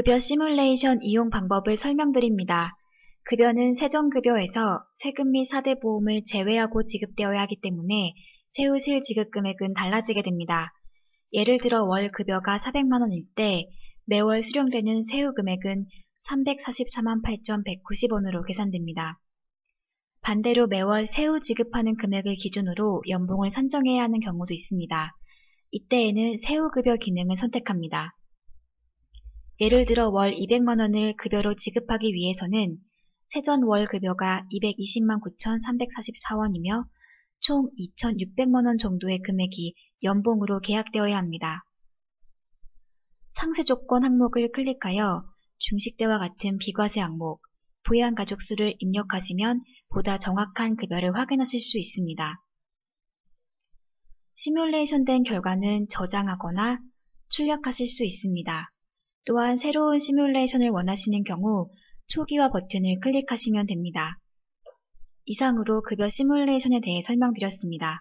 급여 시뮬레이션 이용 방법을 설명드립니다. 급여는 세전급여에서 세금 및 사대보험을 제외하고 지급되어야 하기 때문에 세후실 지급 금액은 달라지게 됩니다. 예를 들어 월 급여가 400만원일 때 매월 수령되는 세후 금액은 344만 8,190원으로 계산됩니다. 반대로 매월 세후 지급하는 금액을 기준으로 연봉을 산정해야 하는 경우도 있습니다. 이때에는 세후 급여 기능을 선택합니다. 예를 들어 월 200만 원을 급여로 지급하기 위해서는 세전 월 급여가 220만 9,344원이며 총 2,600만 원 정도의 금액이 연봉으로 계약되어야 합니다. 상세 조건 항목을 클릭하여 중식대와 같은 비과세 항목, 부양 가족 수를 입력하시면 보다 정확한 급여를 확인하실 수 있습니다. 시뮬레이션 된 결과는 저장하거나 출력하실 수 있습니다. 또한 새로운 시뮬레이션을 원하시는 경우 초기화 버튼을 클릭하시면 됩니다. 이상으로 급여 시뮬레이션에 대해 설명드렸습니다.